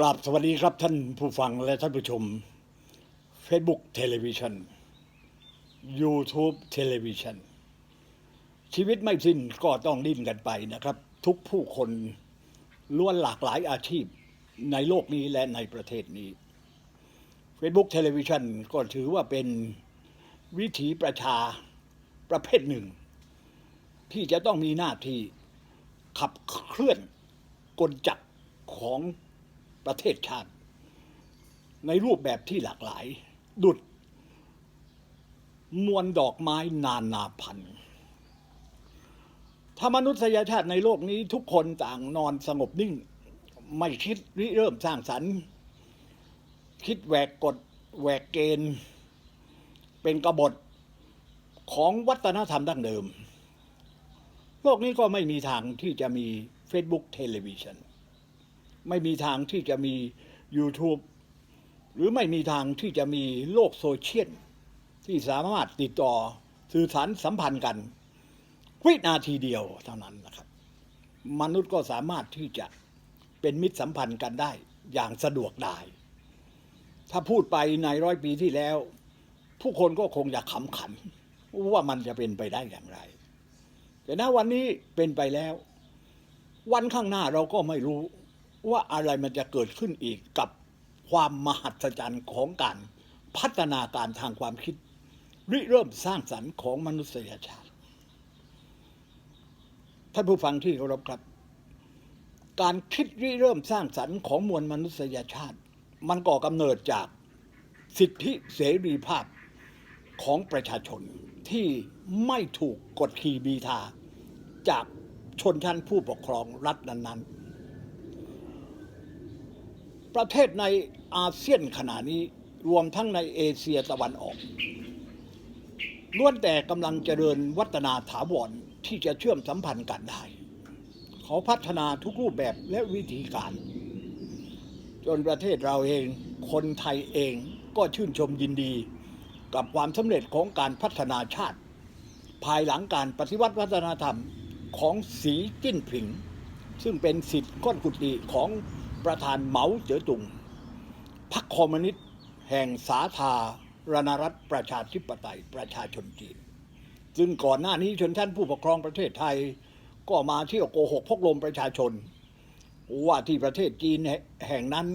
กราบสวัสดีครับท่านผู้ฟังและท่านผู้ชม Facebook เทเลวิชัน YouTube เทเลวิชันชีวิตไม่สิ้นก็ต้องดิ้นกันไปนะครับ ทุกผู้คนล้วนหลากหลายอาชีพในโลกนี้และในประเทศนี้ Facebook เทเลวิชันก็ถือว่าเป็นวิถีประชาประเภทหนึ่ง ที่จะต้องมีหน้าที่ขับเคลื่อนกลจักรของ ประเทศชาติ ในรูปแบบที่หลากหลาย ดุด มวลดอกไม้นานาพันธุ์ถ้ามนุษยชาติในโลกนี้ทุกคนต่างนอนสงบนิ่ง ไม่คิดริเริ่มสร้างสรรค์ คิดแหวกกฎแหวกเกณฑ์ เป็นกบฏของวัฒนธรรมดั้งเดิม โลกนี้ก็ไม่มีทางที่จะมี Facebook เทเลวิชัน ไม่มีทางที่จะมี YouTube หรือไม่มีทางที่จะมีโลกโซเชียลที่สามารถติดต่อสื่อสารสัมพันธ์กัน วินาทีเดียวเท่านั้นนะครับ มนุษย์ก็สามารถที่จะเป็นมิตรสัมพันธ์กันได้อย่างสะดวกได้ ถ้าพูดไปในร้อยปีที่แล้ว ผู้คนก็คงอยากขำขัน ว่ามันจะเป็นไปได้อย่างไร แต่ณวันนี้เป็นไปแล้ว วันข้างหน้าเราก็ไม่รู้ ว่าอะไรมันจะเกิดขึ้นอีกกับความมหัศจรรย์ของการพัฒนาการทางความคิด ริเริ่มสร้างสรรค์ของมนุษยชาติ ท่านผู้ฟังที่เคารพครับ การคิดริเริ่มสร้างสรรค์ของมวลมนุษยชาติ มันก่อกำเนิดจากสิทธิเสรีภาพของประชาชนที่ไม่ถูกกดขี่บีทา จากชนชั้นผู้ปกครองรัฐนั้นๆ ประเทศในอาเซียนขณะนี้รวมทั้งในเอเชียตะวันออกล้วนแต่กำลังเจริญวัฒนาถาวรที่จะเชื่อมสัมพันธ์กันได้ เขาพัฒนาทุกรูปแบบและวิธีการ จนประเทศเราเองคนไทยเองก็ชื่นชมยินดี กับความสำเร็จของการพัฒนาชาติ ภายหลังการปฏิวัติวัฒนธรรมของสีจิ้นผิง ซึ่งเป็นสิทธิ์ก้อนกุฏิของ ประธานเหมาเจ๋อตุงพรรคคอมมิวนิสต์แห่งสาธารณรัฐประชาธิปไตยประชาชนจีน ซึ่งก่อนหน้านี้ชนชั้นผู้ปกครองประเทศไทย ก็มาเที่ยวโกหกพกลมประชาชน ว่าที่ประเทศจีนแห่งนั้น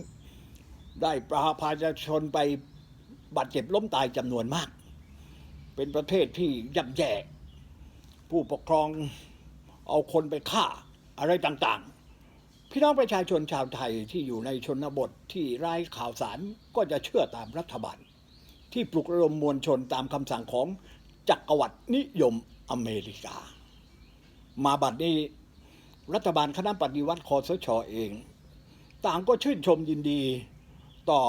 ได้ประพาประชาชนไปบาดเจ็บล้มตายจำนวนมาก เป็นประเทศที่ย่ำแย่ผู้ปกครองเอาคนไปฆ่าอะไรต่าง พี่น้องประชาชนชาวไทยที่อยู่ในชนบทที่ไร้ข่าวสารก็จะเชื่อตามรัฐบาล ที่ปลุกระดมมวลชนตามคำสั่งของจักรวรรดินิยมอเมริกา มาบัดนี้รัฐบาลคณะปฏิวัติคอสชเอง ต่างก็ชื่นชมยินดีต่อ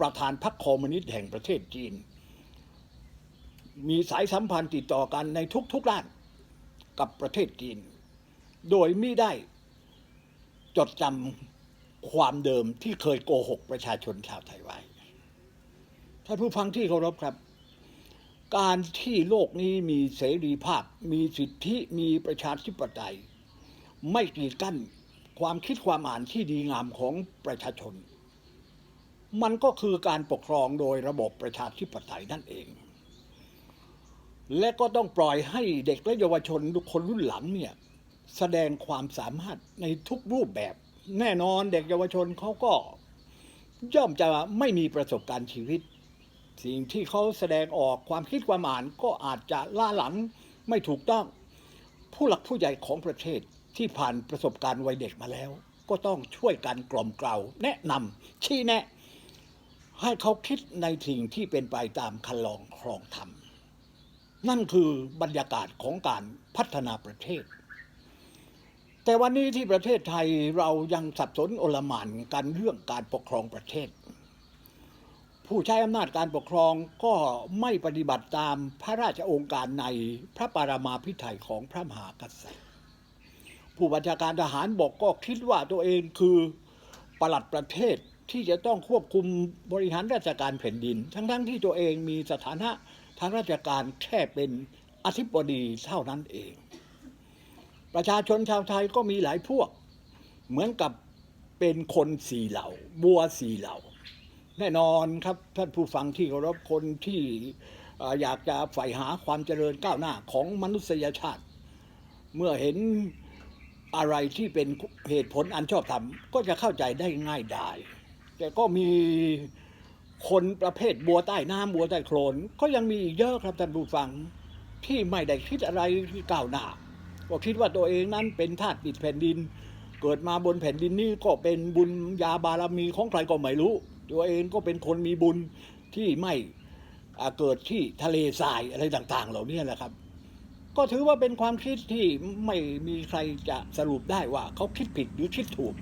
ประธานพรรคคอมมิวนิสต์แห่งประเทศจีน มีสายสัมพันธ์ติดต่อกันในทุกๆด้านกับประเทศจีน โดยม่ได้ จดจำความเดิมที่เคยโกหกประชาชนชาวไทยไว้ท่านผู้ฟังที่เคารพครับ การที่โลกนี้มีเสรีภาพ มีสิทธิมีประชาธิปไตย ไม่กีดกั้นความคิดความอ่านที่ดีงามของประชาชน มันก็คือการปกครองโดยระบบประชาธิปไตยนั่นเอง และก็ต้องปล่อยให้เด็กและเยาวชนทุกคนรุ่นหลังเนี่ย แสดงความสามารถในทุกรูปแบบ แน่นอนเด็กเยาวชนเขาก็ย่อมจะไม่มีประสบการณ์ชีวิต สิ่งที่เขาแสดงออกความคิดความอ่านก็อาจจะล่าหลังไม่ถูกต้อง ผู้หลักผู้ใหญ่ของประเทศที่ผ่านประสบการณ์วัยเด็กมาแล้ว ก็ต้องช่วยกันกล่อมเกลาแนะนำชี้แนะ ให้เขาคิดในสิ่งที่เป็นไปตามคันลองครองธรรมนั่นคือบรรยากาศของการพัฒนาประเทศ แต่วันนี้ที่ประเทศไทยเรายังสับสนโอลหม่านกันเรื่องการปกครองประเทศ ผู้ใช้อำนาจการปกครองก็ไม่ปฏิบัติตามพระราชองค์การในพระปรามาภิไธยของพระมหากษัตริย์ ผู้บัญชาการทหารบอกก็คิดว่าตัวเองคือปลัดประเทศที่จะต้องควบคุมบริหารราชการแผ่นดิน ทั้งๆทที่ตัวเองมีสถานะทางราชการแค่เป็นอธิบดีเท่านั้นเอง ประชาชนชาวไทยก็มีหลายพวก เหมือนกับเป็นคนสี่เหล่า บัวสี่เหล่า แน่นอนครับท่านผู้ฟังที่เคารพคนที่อยากจะใฝ่หาความเจริญก้าวหน้าของมนุษยชาติ เมื่อเห็นอะไรที่เป็นเหตุผลอันชอบธรรมก็จะเข้าใจได้ง่ายได้แต่ก็มีคนประเภทบัวใต้น้ำบัวใต้โคลนก็ยังมีอีกเยอะครับท่านผู้ฟังที่ไม่ได้คิดอะไรที่ก้าวหน้า ก็คิดว่าตัวเองนั้นเป็นทาสติดแผ่นดิน เกิดมาบนแผ่นดินนี้ก็เป็นบุญญาบารมีของใครก็ไม่รู้ ตัวเองก็เป็นคนมีบุญที่ไม่เกิดที่ทะเลทรายอะไรต่าง ๆ เหล่านี้แหละครับ ก็ถือว่าเป็นความคิดที่ไม่มีใครจะสรุปได้ว่าเขาคิดผิดหรือคิดถูก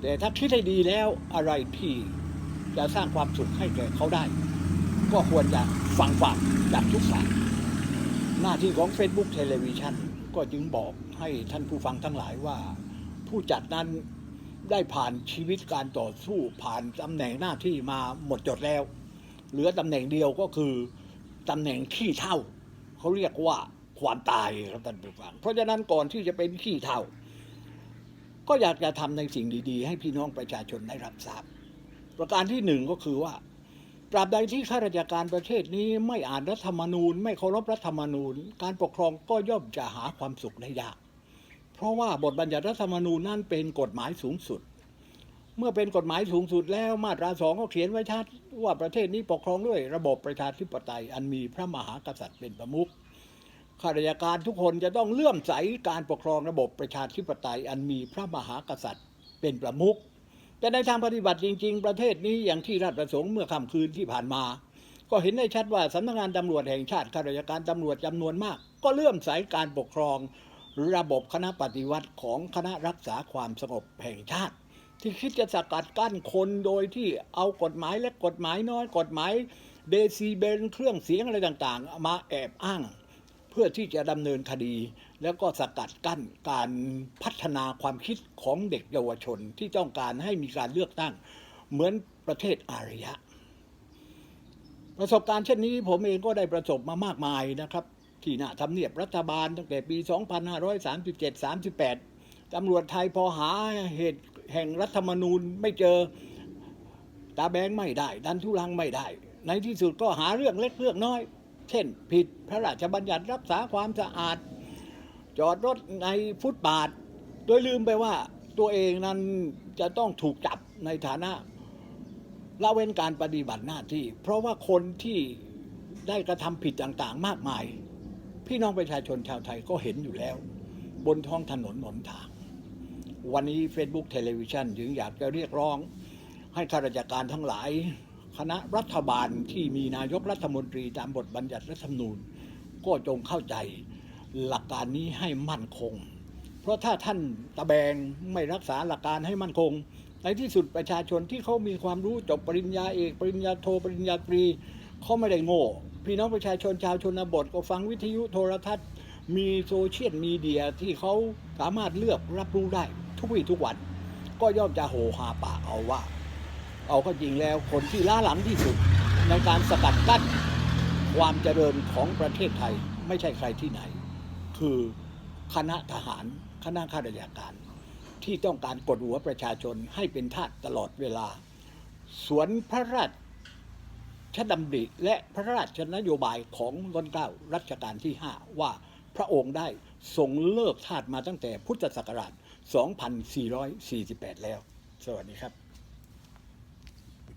แต่ถ้าคิดให้ดีแล้วอะไรที่จะสร้างความสุขให้แก่เขาได้ ก็ควรจะฟังฟังจากทุกฝ่ายหน้าที่ของ Facebook Television ก็จึงบอกให้ท่านผู้ฟังทั้งหลายว่า ผู้จัดนั้นได้ผ่านชีวิตการต่อสู้ผ่านตำแหน่งหน้าที่มาหมดจดแล้ว เหลือตำแหน่งเดียวก็คือตำแหน่งขี้เท่า เขาเรียกว่าความตายครับท่านผู้ฟัง เพราะฉะนั้นก่อนที่จะเป็นขี้เท่า ก็อยากจะทำในสิ่งดี ๆ ให้พี่น้องประชาชนได้รับทราบ ประการที่หนึ่งก็คือว่า ตราบใดที่ข้าราชการประเทศนี้ไม่อ่านรัฐธรรมนูญ ไม่เคารพรัฐธรรมนูญ การปกครองก็ย่อมจะหาความสุขได้ยาก เพราะว่าบทบัญญัติรัฐธรรมนูญนั้นเป็นกฎหมายสูงสุด เมื่อเป็นกฎหมายสูงสุดแล้วมาตราสองก็เขียนไว้ชัดว่าประเทศนี้ปกครองด้วยระบบประชาธิปไตยอันมีพระมหากษัตริย์เป็นประมุขข้าราชการทุกคนจะต้องเลื่อมใสการปกครองระบบประชาธิปไตยอันมีพระมหากษัตริย์เป็นประมุข แต่ในทางปฏิบัติจริง ๆ ประเทศนี้อย่างที่ราชประสงค์เมื่อค่ำคืนที่ผ่านมา ก็เห็นได้ชัดว่าสำนักงานตำรวจแห่งชาติข้าราชการตำรวจจำนวนมาก ก็เลื่อมใสการปกครอง ระบบคณะปฏิวัติของคณะรักษาความสงบแห่งชาติ ที่คิดจะสกัดกั้นคนโดยที่เอากฎหมายและกฎหมายน้อยกฎหมายเดซิเบลเครื่องเสียงอะไรต่างๆ มาแอบอ้าง เพื่อที่จะดำเนินคดี แล้วก็สกัดกั้นการพัฒนาความคิดของเด็กเยาวชนที่ต้องการให้มีการเลือกตั้ง เหมือนประเทศอารยะ ประสบการณ์เช่นนี้ผมเองก็ได้ประสบมามากมายนะครับ ที่หน้าทำเนียบรัฐบาลตั้งแต่ปี 2537-38ตำรวจไทยพอหาเหตุแห่งรัฐธรรมนูญไม่เจอตาแบงไม่ได้ ดันทุลังไม่ได้ ในที่สุดก็หาเรื่องเล็กเรื่องน้อย เช่น ผิดพระราชบัญญัติรักษาความสะอาด จอดรถในฟุตบาท โดยลืมไปว่าตัวเองนั้นจะต้องถูกจับในฐานะละเว้นการปฏิบัติหน้าที่ เพราะว่าคนที่ได้กระทำผิดต่างๆ มากมาย พี่น้องประชาชนชาวไทยก็เห็นอยู่แล้ว บนท้องถนนหนทาง วันนี้ Facebook Television จึงอยากจะเรียกร้องให้ข้าราชการทั้งหลาย คณะรัฐบาลที่มีนายกรัฐมนตรีตามบทบัญญัติรัฐธรรมนูญ ก็จงเข้าใจหลักการนี้ให้มั่นคง เพราะถ้าท่านตะแบงไม่รักษาหลักการให้มั่นคง ในที่สุดประชาชนที่เขามีความรู้จบปริญญาเอกปริญญาโทปริญญาตรีเขาไม่ได้โง่ พี่น้องประชาชนชาวชนบทก็ฟังวิทยุโทรทัศน์ มีโซเชียลมีเดียที่เขาสามารถเลือกรับรู้ได้ ทุกวี่ทุกวัน ก็ย่อมจะโหหาปากเอาว่า เอาก็จริงแล้วคนที่ล้าหลังที่สุดในการสกัดกั้นความเจริญของประเทศไทยไม่ใช่ใครที่ไหน คือคณะทหารคณะข้าราชการ ที่ต้องการกดหัวประชาชนให้เป็นทาสตลอดเวลา สวนพระราชดำริและพระราชนโยบายของรัชกาลรัชกาลที่ 5 ว่าพระองค์ได้ทรงเลิกทาสมาตั้งแต่พุทธศักราช 2448 แล้ว สวัสดีครับ